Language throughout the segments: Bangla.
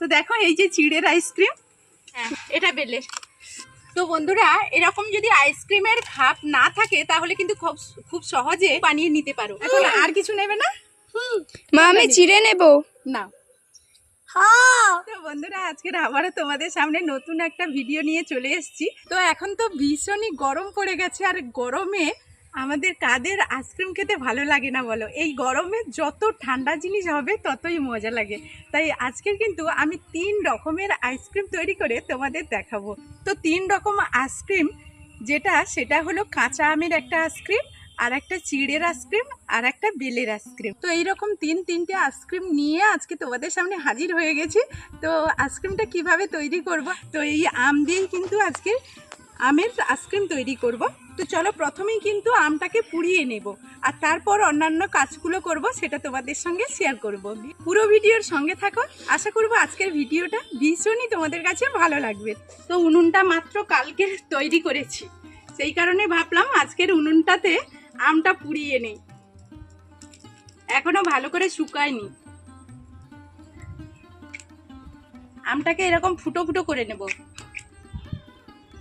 তো দেখো এই যে চিড়ের আইসক্রিম হ্যাঁ এটা বেলে তো বন্ধুরা এরকম যদি আইসক্রিমের খাপ না থাকে তাহলে কিন্তু খুব খুব সহজে বানিয়ে নিতে পারো। এখন আর কিছু নেবে না? মা আমি চিড়ে নেব। না। তো বন্ধুরা আজকের আবারও তোমাদের সামনে নতুন একটা ভিডিও নিয়ে চলে এসেছি। তো এখন তো ভীষণই গরম পড়ে গেছে আর গরমে আমাদের কাদের আইসক্রিম খেতে ভালো লাগে না বলো? এই গরমে যত ঠান্ডা জিনিস হবে, ততই মজা লাগে। তাই আজকের কিন্তু আমি তিন রকমের আইসক্রিম তৈরি করে তোমাদের দেখাবো। তো তিন রকম আইসক্রিম যেটা সেটা হলো কাঁচা আমের একটা আইসক্রিম আর একটা চিড়ের আইসক্রিম আর একটা বেলের আইসক্রিম তো এইরকম তিন তিনটে আইসক্রিম নিয়ে আজকে তোমাদের সামনে হাজির হয়ে গেছি। তো আইসক্রিমটা কীভাবে তৈরি করব? তো এই আম দিয়েই কিন্তু আজকে আমের আইসক্রিম তৈরি করব। তো চলো প্রথমেই কিন্তু আমটাকে পুড়িয়ে নেব। আর তারপর অন্যান্য কাজগুলো করব, সেটা তোমাদের সঙ্গে শেয়ার করব। পুরো ভিডিওর সঙ্গে থাকো। আশা করব আজকের ভিডিওটা ভীষণই তোমাদের কাছে ভালো লাগবে। তো উনুনটা মাত্র কালকে তৈরি করেছি। সেই কারণে ভাবলাম আজকের উনুনটাতে আমটা পুড়িয়ে নেই। এখনও ভালো করে শুকায়নি। আমটাকে এরকম ফুটো ফুটো করে নেব।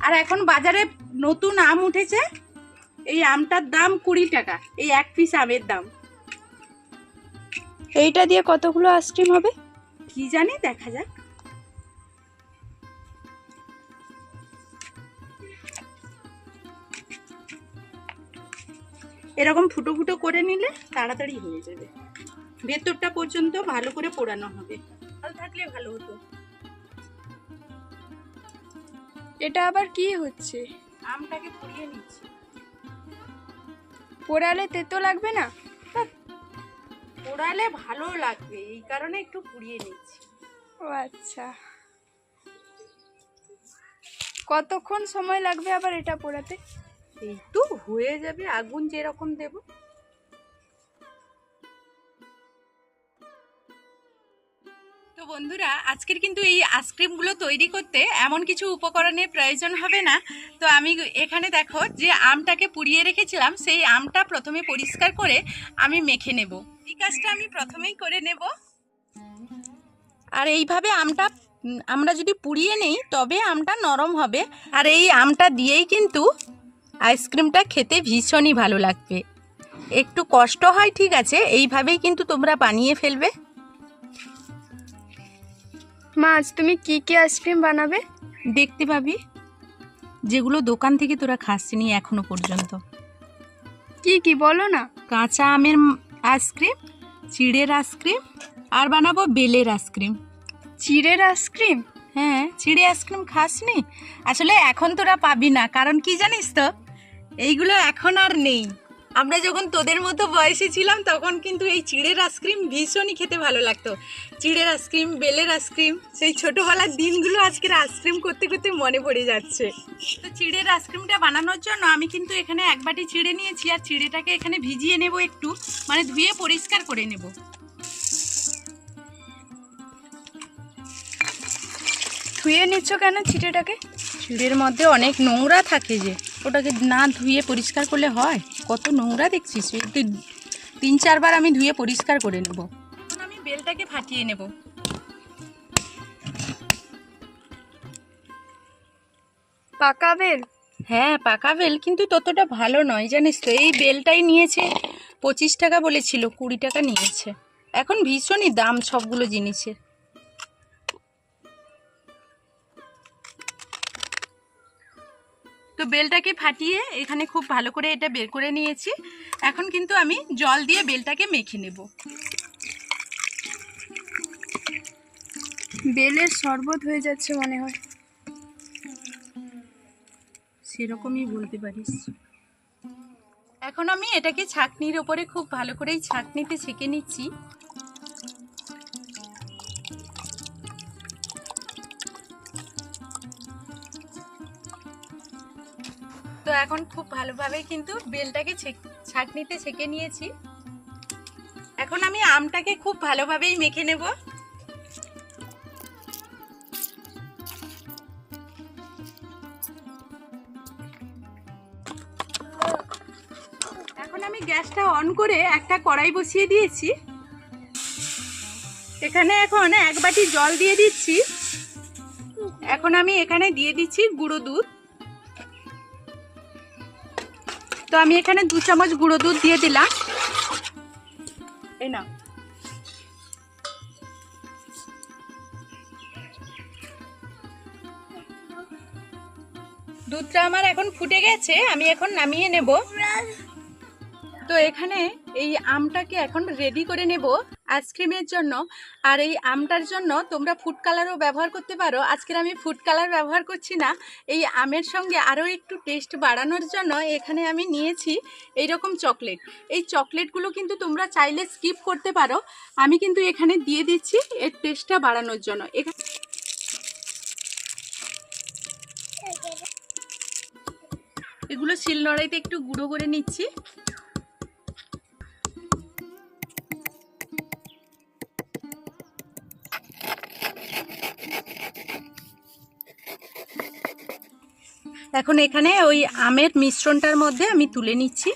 আর এখন বাজারে নতুন আম উঠেছে। এই আমটার দাম কুড়ি টাকা। এই এক পিস আমের দাম। এইটা দিয়ে কতগুলো আইসক্রিম হবে? কি জানি দেখা যাক। এরকম ফুটো ফুটো করে নিলে তাড়াতাড়ি হয়ে যাবে। ভেতরটা পর্যন্ত ভালো করে পোড়ানো হবে। ভালো থাকলে ভালো হতো। এটা আবার কি হচ্ছে? আমটাকে পুড়িয়ে নিচ্ছি। পোড়ালে তেতো লাগবে না? পোড়ালে ভালো লাগবে এই কারণে একটু পুড়িয়ে নিচ্ছি। ও আচ্ছা। কতক্ষণ সময় লাগবে আবার এটা পোড়াতে? এই তো হয়ে যাবে আগুন যেরকম দেব। বন্ধুরা, আজকের কিন্তু এই আইসক্রিমগুলো তৈরি করতে এমন কিছু উপকরণের প্রয়োজন হবে না। তো আমি এখানে দেখো যে আমটাকে পুড়িয়ে রেখেছিলাম, সেই আমটা প্রথমে পরিষ্কার করে আমি মেখে নেব। এই কাজটা আমি প্রথমেই করে নেব। আর এইভাবে আমটা, আমরা যদি পুড়িয়ে নেই, তবে আমটা নরম হবে। আর এই আমটা দিয়েই কিন্তু আইসক্রিমটা খেতে ভীষণই ভালো লাগবে। একটু কষ্ট হয়, ঠিক আছে, এইভাবেই কিন্তু তোমরা বানিয়ে ফেলবে। মা আজ তুমি কি কি আইসক্রিম বানাবে? দেখতে পাবি। যেগুলো দোকান থেকে তোরা খাসনি এখনও পর্যন্ত। কি কি বলো না? কাঁচা আমের আইসক্রিম চিড়ের আইসক্রিম আর বানাবো বেলের আইসক্রিম। চিড়ের আইসক্রিম? হ্যাঁ চিড়ে আইসক্রিম খাসনি? আসলে এখন তোরা পাবি না কারণ কি জানিস তো? এইগুলো এখন আর নেই। আমরা যখন তোদের মতো বয়সে ছিলাম, তখন কিন্তু এই চিড়ের আইসক্রিম ভীষণই খেতে ভালো লাগতো। চিড়ের আইসক্রিম বেলের আইসক্রিম সেই ছোটোবেলার দিনগুলো আজকের আইসক্রিম করতে করতে মনে পড়ে যাচ্ছে। তো চিড়ের আইসক্রিমটা বানানোর জন্য আমি কিন্তু এখানে এক বাটি চিড়ে নিয়েছি, আর চিড়েটাকে এখানে ভিজিয়ে নেব একটু মানে ধুয়ে পরিষ্কার করে নেব। ধুয়ে নিচ্ছ কেন চিড়েটাকে? চিড়ের মধ্যে অনেক নোংরা থাকে যে। ওটাকে না ধুয়ে পরিষ্কার করলে হয়? কত নোংরা দেখছিস। তিন চারবার আমি ধুয়ে পরিষ্কার করে নেব। এখন আমি বেলটাকে ফাটিয়ে নেব। পাকা বেল? হ্যাঁ পাকা বেল কিন্তু ততটা ভালো নয় জানিস তো। এই বেলটাই নিয়েছে পঁচিশ টাকা বলেছিল কুড়ি টাকা নিয়েছে। এখন ভীষণই দাম সবগুলো জিনিসের। তো বেলটাকে ফাটিয়ে এখানে খুব ভালো করে এটা বের করে নিয়েছি। এখন কিন্তু আমি জল দিয়ে বেলটাকে মেখে নেব। বেলের শরবত হয়ে যাচ্ছে মনে হয়। সেরকমই বলতে পারিস। এখন আমি এটাকে ছাকনির ওপরে খুব ভালো করেই ছাকনিতে ছেঁকে নিচ্ছি। এখন খুব ভালোভাবে কিন্তু বেলটাকে ছাঁকনিতে ছেঁকে নিয়েছি। এখন আমি আমটাকে খুব ভালোভাবেই মেখে নেব। এখন আমি গ্যাসটা অন করে একটা কড়াই বসিয়ে দিয়েছি। এখানে এখন এক বাটি জল দিয়ে দিচ্ছি। এখন আমি এখানে দিয়ে দিচ্ছি গুঁড়ো দুধ। তো আমি এখানে দু চামচ গুঁড়ো দুধ দিয়ে দিলাম। এই না দুধটা আমার এখন ফুটে গেছে, আমি এখন নামিয়ে নেব। তো এখানে এই আমটাকে এখন রেডি করে নেব। আইসক্রিমের জন্য আর এই আমটার জন্য তোমরা ফুড কালারও ব্যবহার করতে পারো। আজকের আমি ফুড কালার ব্যবহার করছি না। এই আমের সঙ্গে আরও একটু টেস্ট বাড়ানোর জন্য এখানে আমি নিয়েছি এই রকম চকলেট এই চকলেটগুলো কিন্তু তোমরা চাইলে স্কিপ করতে পারো। আমি কিন্তু এখানে দিয়ে দিচ্ছি এর টেস্টটা বাড়ানোর জন্য। এখানে এগুলো শিলনোড়াইতে একটু গুঁড়ো করে নিচ্ছি। এখন এখানে ওই আমের মিশ্রণটার মধ্যে আমি তুলে নিচ্ছি।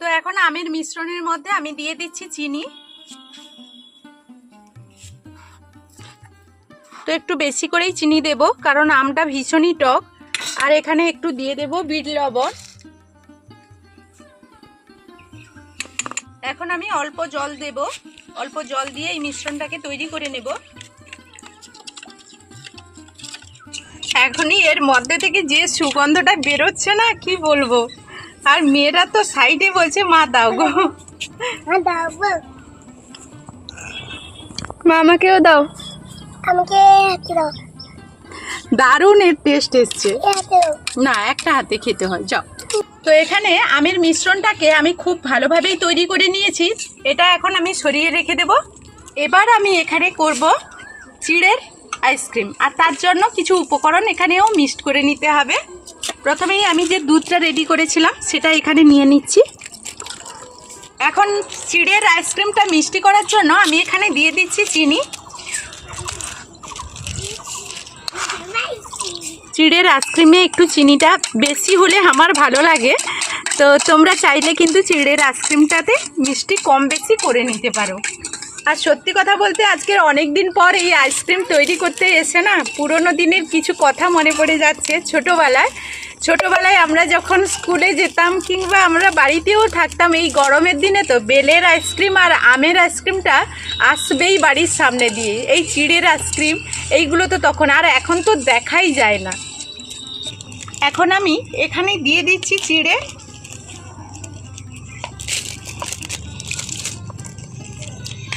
তো এখন আমের মিশ্রণের মধ্যে আমি দিয়ে দিচ্ছি চিনি। তো একটু বেশি করেই চিনি দেব, কারণ আমটা ভীষণই টক। আর এখানে একটু দিয়ে দেব বিট লবণ। এখন আমি অল্প জল দেব। অল্প জল দিয়ে এই মিশ্রণটাকে তৈরি করে নেব। এখনই এর মধ্যে থেকে যে সুগন্ধটা বেরোচ্ছে না কি বলব? আর মেয়েরা তো সাইডে বলছে মা দাও গো। মামাকেও দাও আমাকে দাও। দারুণ এর টেস্ট এসছে। না একটা হাতে খেতে হয় যাও। তো এখানে আমের মিশ্রণটাকে আমি খুব ভালোভাবেই তৈরি করে নিয়েছি। এটা এখন আমি সরিয়ে রেখে দেব। এবার আমি এখানে করব চিড়ের আইসক্রিম আর তার জন্য কিছু উপকরণ এখানেও মিক্সড করে নিতে হবে। প্রথমেই আমি যে দুধটা রেডি করেছিলাম, সেটা এখানে নিয়ে নিচ্ছি। এখন চিড়ের আইসক্রিমটা মিষ্টি করার জন্য আমি এখানে দিয়ে দিচ্ছি চিনি। চিড়ের আইসক্রিমে একটু চিনিটা বেশি হলে আমার ভালো লাগে। তো তোমরা চাইলে কিন্তু চিড়ের আইসক্রিমটাতে মিষ্টি কম বেশি করে নিতে পারো। আর সত্যি কথা বলতে আজকের অনেক দিন পর এই আইসক্রিম তৈরি করতে এসে না পুরোনো দিনের কিছু কথা মনে পড়ে যাচ্ছে ছোটোবেলায়। ছোটোবেলায় আমরা যখন স্কুলে যেতাম কিংবা আমরা বাড়িতেও থাকতাম, এই গরমের দিনে তো বেলের আইসক্রিম আর আমের আইসক্রিমটা আসবেই বাড়ির সামনে দিয়ে। এই চিড়ের আইসক্রিম, এইগুলো তো তখন আর এখন তো দেখাই যায় না। এখন আমি এখানে দিয়ে দিচ্ছি চিড়ে।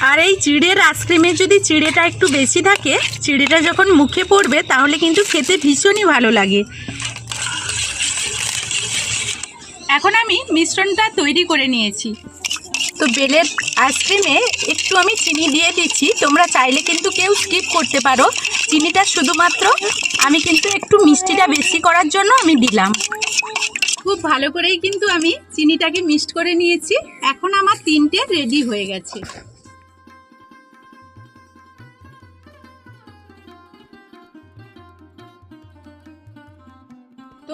আর এই চিড়ের আইসক্রিমে যদি চিড়েটা একটু বেশি থাকে, চিড়েটা যখন মুখে পড়বে, তাহলে কিন্তু খেতে ভীষণই ভালো লাগে। এখন আমি মিশ্রণটা তৈরি করে নিয়েছি। তো বেলের আইসক্রিমে একটু আমি চিনি দিয়ে দিচ্ছি। তোমরা চাইলে কিন্তু কেউ স্কিপ করতে পারো। চিনিটা শুধুমাত্র আমি কিন্তু একটু মিষ্টিটা বেশি করার জন্য আমি দিলাম। খুব ভালো করেই কিন্তু আমি চিনিটাকে মিক্সড করে নিয়েছি। এখন আমার তিনটে রেডি হয়ে গেছে।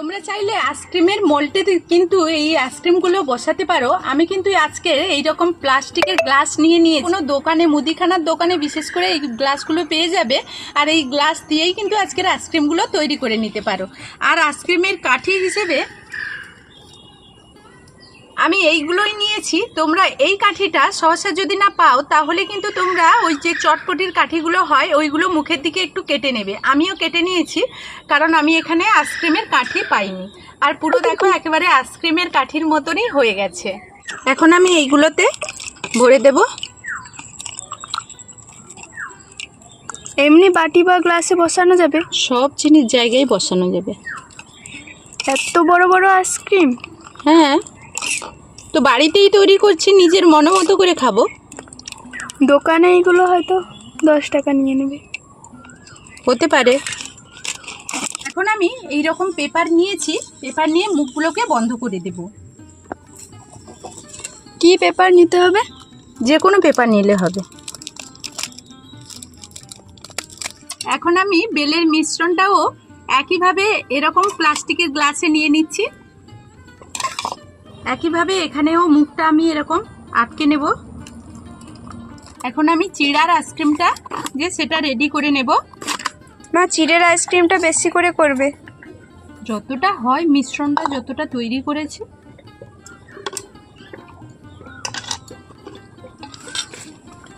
তোমরা চাইলে আইসক্রিমের মোল্টে কিন্তু এই আইসক্রিমগুলো বসাতে পারো। আমি কিন্তু আজকে এই রকম প্লাস্টিকের গ্লাস নিয়ে নিয়ে কোনো দোকানে, মুদিখানার দোকানে বিশেষ করে এই গ্লাসগুলো পেয়ে যাবে। আর এই গ্লাস দিয়েই কিন্তু আজকের আইসক্রিমগুলো তৈরি করে নিতে পারো। আর আইসক্রিমের কাঠি হিসেবে আমি এইগুলোই নিয়েছি। তোমরা এই কাঠিটা সহসা যদি না পাও তাহলে কিন্তু তোমরা ওই যে চটপটির কাঠিগুলো হয় ওইগুলো মুখের দিকে একটু কেটে নেবে। আমিও কেটে নিয়েছি কারণ আমি এখানে আইসক্রিমের কাঠি পাইনি। আর পুরো দেখো একেবারে আইসক্রিমের কাঠির মতনই হয়ে গেছে। এখন আমি এইগুলোতে ভরে দেব। এমনি বাটি বা গ্লাসে বসানো যাবে? সব জিনিস জায়গায় বসানো যাবে। এত বড় বড় আইসক্রিম? হ্যাঁ। তো বাড়িতেই তৈরি করছি নিজের মতো করে খাব। দোকানে এইগুলো হয়তো দশ টাকা নিয়ে নেবে। হতে পারে। এখন আমি এই রকম পেপার নিয়েছি পেপার নিয়ে মুখগুলোকে বন্ধ করে দেব। কি পেপার নিতে হবে? যে কোনো পেপার নিলে হবে। এখন আমি বেলের মিশ্রণটাও একইভাবে এরকম প্লাস্টিকের গ্লাসে নিয়ে নিচ্ছি। একইভাবে এখানেও মুখটা আমি এরকম আটকে নেব। এখন আমি চিড়ার আইসক্রিমটা যে সেটা রেডি করে নেব। মা চিড়ের আইসক্রিমটা বেশি করে করবে। যতটা হয় মিশ্রণটা যতটা তৈরি করেছি।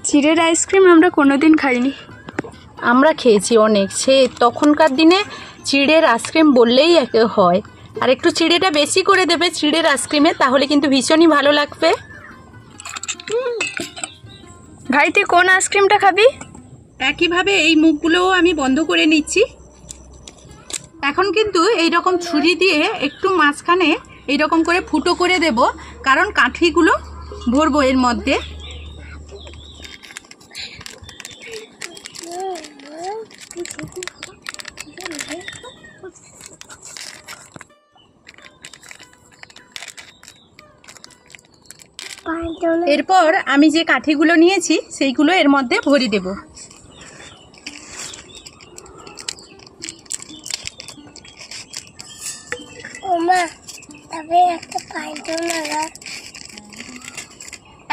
চিড়ের আইসক্রিম আমরা কোনোদিন খাইনি। আমরা খেয়েছি অনেক। সে তখনকার দিনে চিড়ের আইসক্রিম বললেই একে হয়। আর একটু চিড়েটা বেশি করে দেবে চিড়ের আইসক্রিমে তাহলে কিন্তু ভীষণই ভালো লাগবে। ভাই তুই কোন আইসক্রিমটা খাবি? একইভাবে এই মুখগুলোও আমি বন্ধ করে নিচ্ছি। এখন কিন্তু এই রকম ছুরি দিয়ে একটু মাঝখানে এই রকম করে ফুটো করে দেব কারণ কাঠিগুলো ভরবো এর মধ্যে। এরপর আমি যে কাঠিগুলো নিয়েছি সেইগুলো এর মধ্যে ভরে দেব। ওমা তবে একটা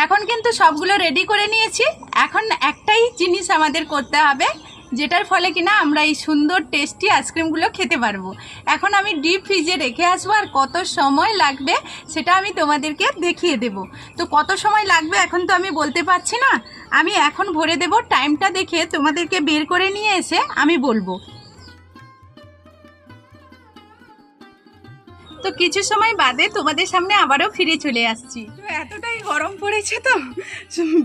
এখন কিন্তু সবগুলো রেডি করে নিয়েছি। এখন একটাই জিনিস আমাদের করতে হবে যেটার ফলে কিনা আমরা এই সুন্দর টেস্টি আইসক্রিমগুলো খেতে পারব। এখন আমি ডিপ ফ্রিজে রেখে আসব আর কত সময় লাগবে সেটা আমি তোমাদেরকে দেখিয়ে দেব। তো কত সময় লাগবে এখন তো আমি বলতে পারছি না। আমি এখন ভরে দেব টাইমটা দেখে তোমাদেরকে বের করে নিয়ে এসে আমি বলব। তো কিছু সময় বাদে তোমাদের সামনে আবারও ফিরে চলে আসছি। তো এতটাই গরম পড়েছে তো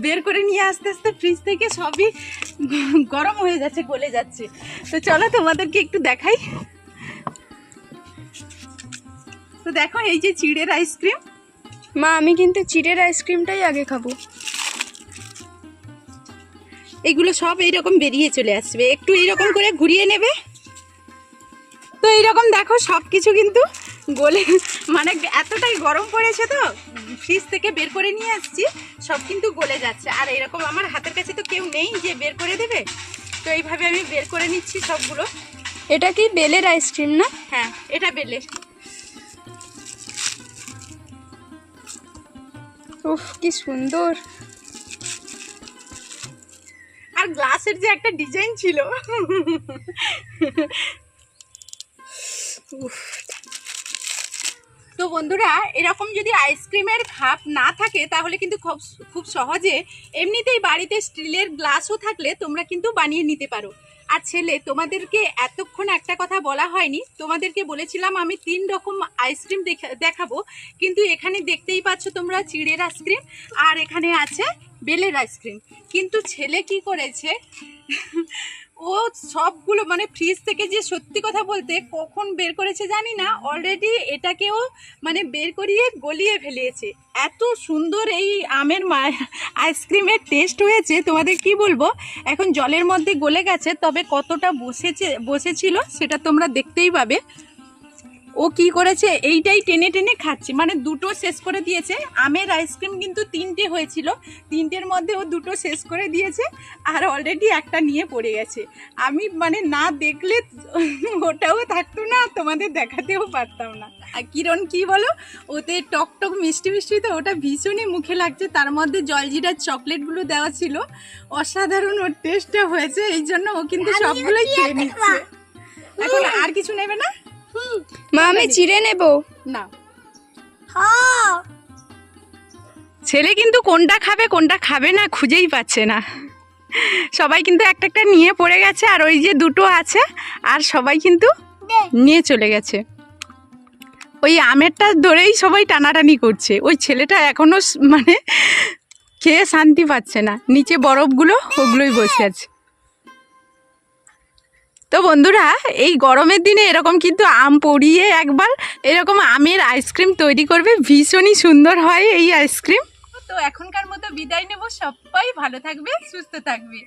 বের করে নিয়ে আস্তে আস্তে ফ্রিজ থেকে সবই গরম হয়ে যাচ্ছে গলে যাচ্ছে। তো চলো তোমাদেরকে একটু দেখাই। তো দেখো এই যে চিড়ের আইসক্রিম মা আমি কিন্তু চিড়ের আইসক্রিমটাই আগে খাব। এগুলো সব এইরকম বেরিয়ে চলে আসবে। একটু এইরকম করে ঘুরিয়ে নেবে। তো এইরকম দেখো সব কিছু কিন্তু গলে মানে এতটাই গরম পড়েছে তো ফ্রিজ থেকে বের করে নিয়ে আসছি সব কিন্তু গলে যাচ্ছে। আর এরকম আমার হাতের কাছে তো কেউ নেই যে বের করে দেবে তো এইভাবে আমি বের করে নিচ্ছি সবগুলো। এটা কি বেলের আইসক্রিম না? হ্যাঁ এটা বেলে উফ কি সুন্দর। আর গ্লাসের যে একটা ডিজাইন ছিল উফ। তো বন্ধুরা, এরকম যদি আইসক্রিমের খাপ না থাকে, তাহলে কিন্তু খুব খুব সহজে এমনিতেই বাড়িতে স্টিলের গ্লাসও থাকলে তোমরা কিন্তু বানিয়ে নিতে পারো। আর ছেলে, তোমাদেরকে এতক্ষণ একটা কথা বলা হয়নি। তোমাদেরকে বলেছিলাম আমি তিন রকম আইসক্রিম দেখা- দেখাবো। কিন্তু এখানে দেখতেই পাচ্ছ তোমরা চিড়ের আইসক্রিম আর এখানে আছে বেলের আইসক্রিম কিন্তু ছেলে কি করেছে? ও সবগুলো মানে ফ্রিজ থেকে যে সত্যি কথা বলতে কখন বের করেছে জানি না অলরেডি এটাকেও মানে বের করিয়ে গলিয়ে ফেলিয়েছে এত সুন্দর এই আমের আইসক্রিমের টেস্ট হয়েছে। তোমাদের কি বলব? এখন জলের মধ্যে গলে গেছে, তবে কতটা বসেছে, বসেছিল সেটা তোমরা দেখতেই পাবে। ও কি করেছে? এইটাই টেনে টেনে খাচ্ছে। মানে দুটো শেষ করে দিয়েছে। আমের আইসক্রিম কিন্তু তিনটে হয়েছিল। তিনটের মধ্যে ও দুটো শেষ করে দিয়েছে আর অলরেডি একটা নিয়ে পড়ে গেছে। আমি মানে না দেখলে ওটাও থাকতো না তোমাদের দেখাতেও পারতাম না। আর কিরণ কি বলো? ওতে টক টক মিষ্টি মিষ্টি তো ওটা ভীষণই মুখে লাগছে। তার মধ্যে জলজিরার চকলেটগুলো দেওয়া ছিল। অসাধারণ ওর টেস্টটা হয়েছে। এই জন্য ও কিন্তু সবগুলোই খেয়ে নিচ্ছে। এখন আর কিছু নেবে না? মা আমি চিড়ে নেব? না। হ্যাঁ। ছেলে কিন্তু কোনটা খাবে কোনটা খাবে না খুঁজেই পাচ্ছে না। সবাই কিন্তু একটা একটা নিয়ে পড়ে গেছে আর ওই যে দুটো আছে আর সবাই কিন্তু নিয়ে চলে গেছে। ওই আমেরটা ধরেই সবাই টানাটানি করছে। ওই ছেলেটা এখনও মানে খেয়ে শান্তি পাচ্ছে না। নিচে বরফগুলো ওগুলোই বসে আছে। তো বন্ধুরা, এই গরমের দিনে এরকম কিন্তু আম পড়িয়ে একবার এরকম আমের আইসক্রিম তৈরি করবে। ভীষণই সুন্দর হয় এই আইসক্রিম। তো এখনকার মতো বিদায় নেব। সবাই ভালো থাকবে, সুস্থ থাকবে।